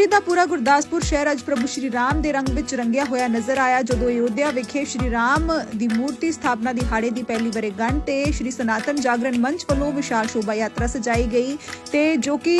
ਪੂਰੀ ਦਾ ਪੂਰਾ ਗੁਰਦਾਸਪੁਰ ਸ਼ਹਿਰ ਅੱਜ ਪ੍ਰਭੂ ਸ਼੍ਰੀ ਰਾਮ ਦੇ ਰੰਗ ਵਿੱਚ ਰੰਗਿਆ ਹੋਇਆ ਨਜ਼ਰ ਆਇਆ, ਜਦੋਂ ਅਯੋਧਿਆ ਵਿਖੇ ਸ਼੍ਰੀ ਰਾਮ ਦੀ ਮੂਰਤੀ ਸਥਾਪਨਾ ਦਿਹਾੜੇ ਦੀ ਪਹਿਲੀ ਵਰੇਗੰਢ ਤੇ ਸ਼੍ਰੀ ਸਨਾਤਨ ਜਾਗਰਣ ਮੰਚ ਵੱਲੋਂ ਵਿਸ਼ਾਲ ਸ਼ੋਭਾ ਯਾਤਰਾ ਸਜਾਈ ਗਈ ਤੇ ਜੋ ਕਿ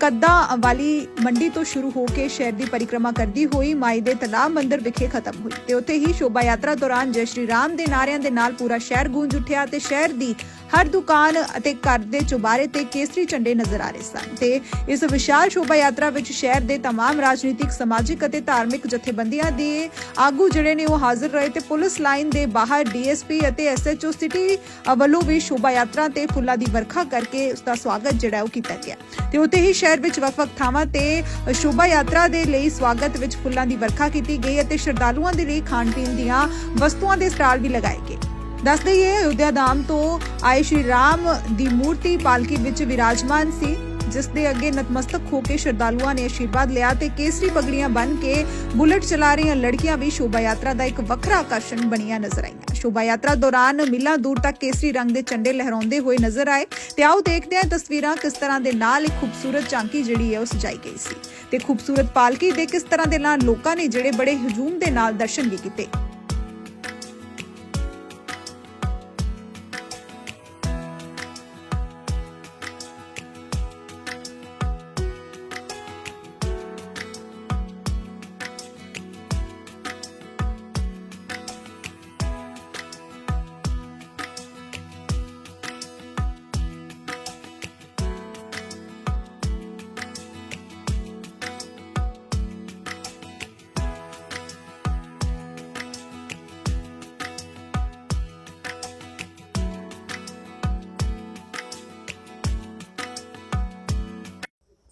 ਕੱਦਾ ਵਾਲੀ ਮੰਡੀ ਤੋਂ ਸ਼ੁਰੂ ਹੋ ਕੇ ਸ਼ਹਿਰ ਦੀ ਪਰਿਕਰਮਾ ਕਰਦੀ ਹੋਈ ਮਾਈ ਦੇ ਤਲਾਬ ਮੰਦਿਰ ਵਿਖੇ ਖਤਮ ਹੋਈ ਤੇ ਉੱਥੇ ਹੀ ਸ਼ੋਭਾ ਯਾਤਰਾ ਦੌਰਾਨ ਜੈ ਸ਼੍ਰੀ ਰਾਮ ਦੇ ਨਾਰਿਆਂ ਦੇ ਨਾਲ ਪੂਰਾ ਸ਼ਹਿਰ ਗੂੰਜ ਉੱਠਿਆ ਤੇ ਸ਼ਹਿਰ ਦੀ ਹਰ ਦੁਕਾਨ ਅਤੇ ਘਰ ਦੇ ਚੁਬਾਰੇ ਤੇ ਕੇਸਰੀ ਝੰਡੇ ਨਜ਼ਰ ਆ ਰਹੇ ਸਨ ਤੇ ਇਸ ਵਿਸ਼ਾਲ ਸ਼ੋਭਾ ਯਾਤਰਾ ਵਿੱਚ ਸ਼ਹਿਰ ਦੇ तमाम ਰਾਜਨੀਤਿਕ ਸਮਾਜਿਕ ਅਤੇ ਧਾਰਮਿਕ ਜਥੇਬੰਦੀਆਂ ਦੇ ਆਗੂ ਜਿਹੜੇ ਨੇ ਉਹ ਹਾਜ਼ਰ ਰਹੇ ਤੇ ਪੁਲਿਸ ਲਾਈਨ ਦੇ ਬਾਹਰ ਡੀਐਸਪੀ ਅਤੇ ਐਸਐਚਓ ਸਿਟੀ ਅ, ਵੱਲੋਂ ਵੀ ਸ਼ੋਭਾ ਯਾਤਰਾ ਤੇ ਫੁੱਲਾਂ ਦੀ ਵਰਖਾ ਕਰਕੇ ਉਸ ਦਾ ਸਵਾਗਤ ਜਿਹੜਾ ਹੈ ਉਹ ਕੀਤਾ ਗਿਆ ਤੇ ਉੱਥੇ ਹੀ ਸ਼ਹਿਰ ਵਿੱਚ ਵੱਖ-ਵੱਖ ਥਾਵਾਂ ਤੇ ਸ਼ੋਭਾ ਯਾਤਰਾ ਦੇ ਲਈ ਸਵਾਗਤ ਵਿੱਚ ਫੁੱਲਾਂ ਦੀ ਵਰਖਾ ਕੀਤੀ ਗਈ ਅਤੇ ਸ਼ਰਧਾਲੂਆਂ ਦੇ ਲਈ ਖਾਣ ਪੀਣ ਦੀਆਂ ਵਸਤੂਆਂ ਦੇ ਸਟਾਲ ਵੀ ਲਗਾਏ ਗਏ ਦੱਸ ਦਈਏ ਅਯੁੱਧਿਆ ਧਾਮ ਤੋਂ ਆਏ ਸ਼੍ਰੀ ਰਾਮ ਦੀ ਮੂਰਤੀ ਪਾਲਕੀ ਵਿੱਚ ਵਿਰਾਜਮਾਨ ਸੀ ਜਿਸ ਦੇ ਅੱਗੇ ਨਤਮਸਤਕ ਹੋ ਕੇ ਸ਼ਰਧਾਲੂਆਂ ਨੇ ਆਸ਼ੀਰਵਾਦ ਲਿਆ ਤੇ ਕੇਸਰੀ ਪਗੜੀਆਂ ਬੰਨ ਕੇ ਬੁਲਟ ਚਲਾ ਰਹੀਆਂ ਲੜਕੀਆਂ ਵੀ ਸ਼ੋਭਾ ਯਾਤਰਾ ਦਾ ਇੱਕ ਵੱਖਰਾ ਆਕਰਸ਼ਣ ਬਣੀਆਂ ਨਜ਼ਰ ਆਈਆਂ। ਸ਼ੋਭਾ ਯਾਤਰਾ ਦੌਰਾਨ ਮੀਲਾਂ ਦੂਰ ਤੱਕ ਕੇਸਰੀ ਰੰਗ ਦੇ ਝੰਡੇ ਲਹਿਰਾਉਂਦੇ ਹੋਏ ਨਜ਼ਰ ਆਏ ਤੇ ਆਓ ਦੇਖਦੇ ਹਾਂ ਤਸਵੀਰਾਂ ਕਿਸ ਤਰ੍ਹਾਂ ਦੇ ਨਾਲ ਇੱਕ ਖੂਬਸੂਰਤ ਝਾਂਕੀ ਜਿਹੜੀ ਹੈ ਉਹ ਸਜਾਈ ਗਈ ਸੀ। ਤੇ ਖੂਬਸੂਰਤ ਪਾਲਕੀ ਦੇ ਕਿਸ ਤਰ੍ਹਾਂ ਦੇ ਨਾਲ ਲੋਕਾਂ ਨੇ ਜਿਹੜੇ ਬੜੇ ਹਜੂਮ ਦੇ ਨਾਲ ਦਰਸ਼ਨ ਵੀ ਕੀਤੇ।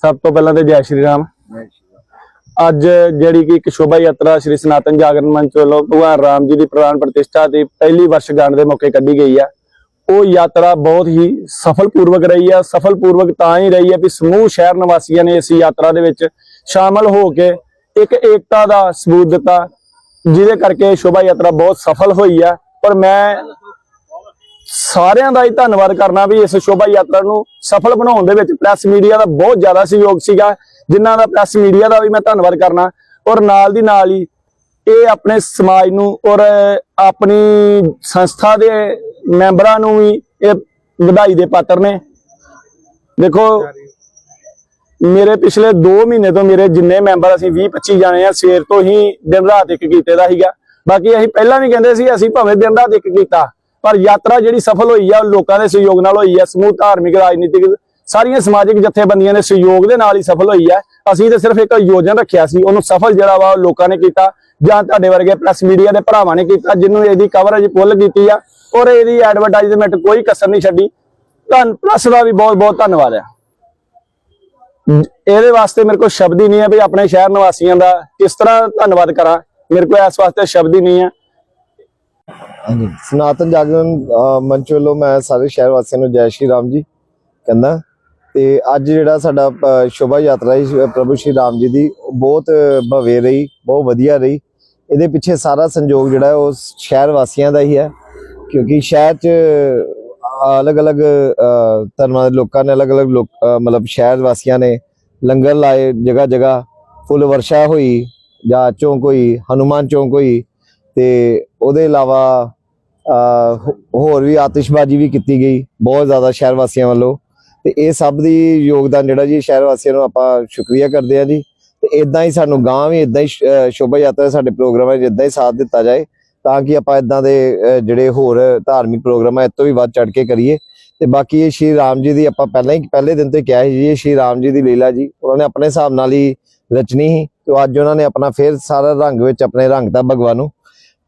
ਸਭ ਤੋਂ ਪਹਿਲਾਂ ਤੇ ਜੈ ਸ਼੍ਰੀ ਰਾਮ। ਅੱਜ ਜਿਹੜੀ ਕਿ ਇੱਕ ਸ਼ੋਭਾ ਯਾਤਰਾ ਸ੍ਰੀ ਸਨਾਤਨ ਜਾਗਰਣ ਮੰਚ ਵੱਲੋਂ ਭਗਵਾਨ ਰਾਮ ਜੀ ਦੀ ਪ੍ਰਾਣ ਪ੍ਰਤਿਸ਼ਠਾ ਦੀ ਪਹਿਲੀ ਵਰਸ਼ਗਾਂਠ ਦੇ ਮੌਕੇ ਕੱਢੀ ਗਈ ਆ। ਉਹ ਯਾਤਰਾ ਬਹੁਤ ਹੀ ਸਫਲਪੂਰਵਕ ਰਹੀ ਆ। ਸਫਲਪੂਰਵਕ ਤਾਂ ਹੀ ਰਹੀ ਆ ਵੀ ਸਮੂਹ ਸ਼ਹਿਰ ਨਿਵਾਸੀਆਂ ਨੇ ਇਸ ਯਾਤਰਾ ਦੇ ਵਿੱਚ ਸ਼ਾਮਲ ਹੋ ਕੇ ਇੱਕ ਏਕਤਾ ਦਾ ਸਬੂਤ ਦਿੱਤਾ ਜਿਹਦੇ ਕਰਕੇ ਸ਼ੋਭਾ ਯਾਤਰਾ ਬਹੁਤ ਸਫਲ ਹੋਈ ਆ। ਪਰ ਮੈਂ ਸਾਰਿਆਂ ਦਾ ਹੀ ਧੰਨਵਾਦ ਕਰਨਾ ਵੀ ਇਸ ਸ਼ੋਭਾ ਯਾਤਰਾ ਨੂੰ ਸਫਲ ਬਣਾਉਣ ਦੇ ਵਿੱਚ ਪ੍ਰੈਸ ਮੀਡੀਆ ਦਾ ਬਹੁਤ ਜ਼ਿਆਦਾ ਸਹਿਯੋਗ ਸੀਗਾ, ਜਿਨ੍ਹਾਂ ਦਾ ਪ੍ਰੈਸ ਮੀਡੀਆ ਦਾ ਵੀ ਮੈਂ ਧੰਨਵਾਦ ਕਰਨਾ। ਔਰ ਨਾਲ ਦੀ ਨਾਲ ਹੀ ਇਹ ਆਪਣੇ ਸਮਾਜ ਨੂੰ ਔਰ ਆਪਣੀ ਸੰਸਥਾ ਦੇ ਮੈਂਬਰਾਂ ਨੂੰ ਵੀ ਇਹ ਵਧਾਈ ਦੇ ਪਾਤਰ ਨੇ। ਦੇਖੋ, ਮੇਰੇ ਪਿਛਲੇ 2 ਮਹੀਨੇ ਤੋਂ ਮੇਰੇ ਜਿੰਨੇ ਮੈਂਬਰ, ਅਸੀਂ 20 25 ਜਾਣੇ ਆ, ਸਵੇਰ ਤੋਂ ਹੀ ਦਿਨ ਰਾਤ ਇੱਕ ਕੀਤੇ ਦਾ ਸੀਗਾ। ਬਾਕੀ ਅਸੀਂ ਪਹਿਲਾਂ ਵੀ ਕਹਿੰਦੇ ਸੀ, ਅਸੀਂ ਭਾਵੇਂ ਦਿਨ ਰਾਤ ਇੱਕ ਕੀਤਾ। ਪਰ ਯਾਤਰਾ ਜਿਹੜੀ ਸਫਲ ਹੋਈ ਆ ਉਹ ਲੋਕਾਂ ਦੇ ਸਹਿਯੋਗ ਨਾਲ ਹੋਈ ਆ ਸਮੂਹ ਧਾਰਮਿਕ ਰਾਜਨੀਤਿਕ ਸਾਰੀਆਂ ਸਮਾਜਿਕ ਜਥੇਬੰਦੀਆਂ ਦੇ ਸਹਿਯੋਗ ਦੇ ਨਾਲ ਹੀ ਸਫਲ ਹੋਈ ਆ। ਅਸੀਂ ਤੇ ਸਿਰਫ ਇੱਕ ਯੋਜਨਾ ਰੱਖਿਆ ਸੀ ਉਹਨੂੰ ਸਫਲ ਜਿਹੜਾ ਵਾ ਉਹ ਲੋਕਾਂ ਨੇ ਕੀਤਾ ਜਾਂ ਤੁਹਾਡੇ ਵਰਗੇ ਪ੍ਰੈਸ ਮੀਡੀਆ ਦੇ ਭਰਾਵਾਂ ਨੇ ਕੀਤਾ ਜਿਹਨੂੰ ਇਹਦੀ ਕਵਰੇਜ ਫੁੱਲ ਕੀਤੀ ਆ ਔਰ ਇਹਦੀ ਐਡਵਰਟਾਈਜ਼ਮੈਂਟ ਕੋਈ ਕਸਰ ਨਹੀਂ ਛੱਡੀ। ਧੰਨ ਪ੍ਰੈਸ ਦਾ ਵੀ ਬਹੁਤ ਬਹੁਤ ਧੰਨਵਾਦ ਆ। ਇਹਦੇ ਵਾਸਤੇ ਮੇਰੇ ਕੋਲ ਸ਼ਬਦ ਹੀ ਨਹੀਂ ਹੈ ਵੀ ਆਪਣੇ ਸ਼ਹਿਰ ਨਿਵਾਸੀਆਂ ਦਾ ਕਿਸ ਤਰ੍ਹਾਂ ਧੰਨਵਾਦ ਕਰਾਂ। ਮੇਰੇ ਕੋਲ ਇਸ ਵਾਸਤੇ ਸ਼ਬਦ ਹੀ ਨਹੀਂ ਹੈ ਸਨਾਤਨ ਜਾਗਰਣ ਮੰਚ ਵੱਲੋਂ ਮੈਂ ਸਾਰੇ ਸ਼ਹਿਰ ਵਾਸੀਆਂ ਨੂੰ ਜੈ ਸ਼੍ਰੀ ਰਾਮ ਜੀ ਕਹਿੰਦਾ। ਤੇ ਅੱਜ ਜਿਹੜਾ ਸਾਡਾ ਸ਼ੋਭਾ ਯਾਤਰਾ ਹੈ ਪ੍ਰਭੂ ਸ਼੍ਰੀ ਰਾਮ ਜੀ ਦੀ, ਉਹ ਬਹੁਤ ਭਵੇ ਰਹੀ, ਬਹੁਤ ਵਧੀਆ ਰਹੀ। ਇਹਦੇ ਪਿੱਛੇ ਸਾਰਾ ਸੰਯੋਗ ਜਿਹੜਾ ਉਹ ਸ਼ਹਿਰ ਵਾਸੀਆਂ ਦਾ ਹੀ ਹੈ, ਕਿਉਂਕਿ ਸ਼ਹਿਰ 'ਚ ਅਲੱਗ-ਅਲੱਗ ਧਰਮਾਂ ਦੇ ਲੋਕਾਂ ਨੇ ਅਲੱਗ-ਅਲੱਗ ਲੋਕ ਮਤਲਬ ਸ਼ਹਿਰ ਵਾਸੀਆਂ ਨੇ ਲੰਗਰ ਲਾਏ ਜਗ੍ਹਾ ਜਗ੍ਹਾ ਫੁੱਲ ਵਰਸ਼ਾ ਹੋਈ, ਜਾਂ ਚੌਂਕ ਹੋਈ, ਹਨੂਮਾਨ ਚੌਂਕ ਹੋਈ, ਤੇ ਉਹਦੇ ਇਲਾਵਾ ਹੋਰ ਵੀ ਆਤਿਸ਼ਬਾਜ਼ੀ ਵੀ ਕੀਤੀ ਗਈ, ਬਹੁਤ ਜ਼ਿਆਦਾ ਸ਼ਹਿਰ ਵਾਸੀਆਂ ਵੱਲੋਂ। ਤੇ ਇਹ ਸਭ ਦੀ ਯੋਗਦਾਨ ਜਿਹੜਾ ਜੀ ਸ਼ਹਿਰ ਵਾਸੀਆਂ ਨੂੰ ਆਪਾਂ ਸ਼ੁਕਰੀਆ ਕਰਦੇ ਆ ਜੀ। ਤੇ ਇਦਾਂ ਹੀ ਸਾਨੂੰ ਗਾਂ ਵੀ ਇਦਾਂ ਹੀ ਸ਼ੋਭਾ ਯਾਤਰਾ ਸਾਡੇ ਪ੍ਰੋਗਰਾਮਾਂ 'ਚ ਇਦਾਂ ਹੀ ਸਾਥ ਦਿੱਤਾ ਜਾਏ, ਤਾਂ ਕਿ ਆਪਾਂ ਇਦਾਂ ਦੇ ਜਿਹੜੇ ਹੋਰ ਧਾਰਮਿਕ ਪ੍ਰੋਗਰਾਮ ਹੈ ਇਹ ਤੋਂ ਵੀ ਵੱਧ ਚੜ ਕੇ ਕਰੀਏ। ਤੇ ਬਾਕੀ ਇਹ ਸ਼੍ਰੀ ਰਾਮ ਜੀ ਦੀ ਆਪਾਂ ਪਹਿਲਾਂ ਹੀ, ਪਹਿਲੇ ਦਿਨ ਤੋਂ ਕਿਹਾ ਸੀ ਜੀ, ਇਹ ਸ਼੍ਰੀ ਰਾਮ ਜੀ ਦੀ ਲੀਲਾ ਜੀ, ਉਹਨਾਂ ਨੇ ਆਪਣੇ ਹਿਸਾਬ ਨਾਲ ਹੀ ਰਚਨੀ ਸੀ। ਤੇ ਅੱਜ ਉਹਨਾਂ ਨੇ ਆਪਣਾ ਫੇਰ ਸਾਰਾ ਰੰਗ ਵਿੱਚ ਆਪਣੇ ਰੰਗ ਦਾ ਭਗਵਾਨ ਨੂੰ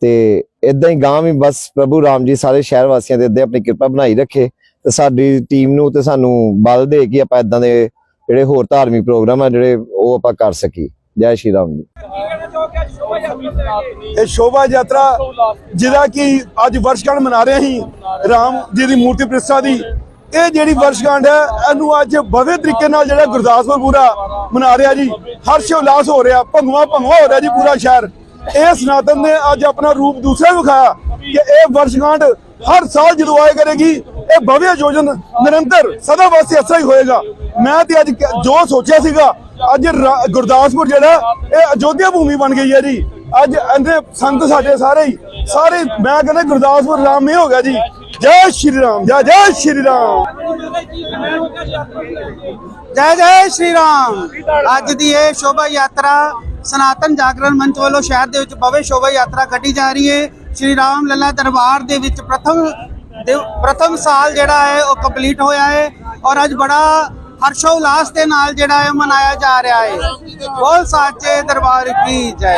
ਤੇ ਇਦਾਂ ਹੀ ਗਾਂ ਵੀ ਬਸ ਪ੍ਰਭੂ ਰਾਮ ਜੀ ਸਾਰੇ ਸ਼ਹਿਰ ਵਾਸੀਆਂ ਦੇ ਅੱਦੇ ਆਪਣੀ ਕਿਰਪਾ ਬਣਾਈ ਰੱਖੇ ਤੇ ਸਾਡੀ ਟੀਮ ਨੂੰ ਤੇ ਸਾਨੂੰ ਬਲ ਦੇ ਕਿ ਆਪਾਂ ਇਦਾਂ ਦੇ ਜਿਹੜੇ ਹੋਰ ਧਾਰਮਿਕ ਪ੍ਰੋਗਰਾਮ ਆ ਜਿਹੜੇ ਉਹ ਆਪਾਂ ਕਰ ਸਕੀ ਜੈ ਸ਼੍ਰੀ ਰਾਮ ਜੀ। ਇਹ ਸ਼ੋਭਾ ਯਾਤਰਾ ਜਿਹਦਾ ਕਿ ਅੱਜ ਵਰਸ਼ਗੰਢ ਮਨਾ ਰਹੇ ਸੀ, ਰਾਮ ਜੀ ਦੀ ਮੂਰਤੀ ਪ੍ਰਤਿਸ਼ਠਾ ਦੀ, ਇਹ ਜਿਹੜੀ ਵਰਸ਼ਗੰਢ ਹੈ, ਇਹਨੂੰ ਅੱਜ ਭव्य ਤਰੀਕੇ ਨਾਲ ਜਿਹੜਾ ਗੁਰਦਾਸਪੁਰ ਪੂਰਾ ਮਨਾ ਰਿਹਾ ਜੀ। ਹਰਸ਼ ਉਲਾਸ ਹੋ ਰਿਹਾ ਭੰਗਵਾ ਭੰਗਵਾ ਹੋ ਰਿਹਾ ਜੀ ਪੂਰਾ ਸ਼ਹਿਰ। ਇਹ ਸਨਾਤਨ ਨੇ ਅੱਜ ਆਪਣਾ ਰੂਪ ਦੂਸਰਾ ਵਿਖਾਇਆ ਕਿ ਇਹ ਵਰਸ਼ਗੰਢ ਹਰ ਸਾਲ ਜਦੋਂ ਆਏ ਕਰੇਗੀ, ਇਹ ਭਵਿ ਆਯੋਜਨ ਨਿਰੰਤਰ ਸਦਾ ਵਾਸਤੇ ਅਸਰਾ ਹੀ ਹੋਏਗਾ। ਮੈਂ ਤੇ ਅੱਜ ਜੋ ਸੋਚਿਆ ਸੀਗਾ, ਅੱਜ ਗੁਰਦਾਸਪੁਰ ਜਿਹੜਾ, ਇਹ ਅਯੋਧਿਆ ਭੂਮੀ ਬਣ ਗਈ ਹੈ ਜੀ। ਅੱਜ ਇਹਦੇ ਸੰਤ ਸਾਡੇ ਸਾਰੇ ਹੀ, ਸਾਰੇ, ਮੈਂ ਕਹਿੰਦਾ ਗੁਰਦਾਸਪੁਰ ਰਾਮ ਇਹ ਹੋ ਗਿਆ ਜੀ। ਜੈ ਸ਼੍ਰੀ ਰਾਮ, ਜੈ ਜੈ ਸ਼੍ਰੀ ਰਾਮ। ਜੈ ਜੈ ਸ਼੍ਰੀ ਰਾਮ। ਅੱਜ ਦੀ ਇਹ ਸ਼ੋਭਾ ਯਾਤਰਾ ਸਨਾਤਨ ਜਾਗਰਣ ਮੰਚ ਵੱਲੋਂ ਸ਼ਹਿਰ ਦੇ ਵਿੱਚ ਭव्य ਸ਼ੋਭਾ ਯਾਤਰਾ ਕੱਢੀ ਜਾ ਰਹੀ ਹੈ। ਸ਼੍ਰੀ ਰਾਮ ਲੱਲਾ ਦਰਬਾਰ ਦੇ ਵਿੱਚ ਪ੍ਰਥਮ ਦਿਵ- ਪ੍ਰਥਮ ਸਾਲ ਜਿਹੜਾ ਹੈ ਉਹ ਕੰਪਲੀਟ ਹੋਇਆ ਹੈ ਔਰ ਅੱਜ ਬੜਾ ਹਰਸ਼ੋ ਉਲਾਸ ਦੇ ਨਾਲ ਜਿਹੜਾ ਹੈ ਮਨਾਇਆ ਜਾ ਰਿਹਾ ਹੈ। ਬਹੁਤ ਸਾਚੇ ਦਰਬਾਰ ਕੀ ਜੈ।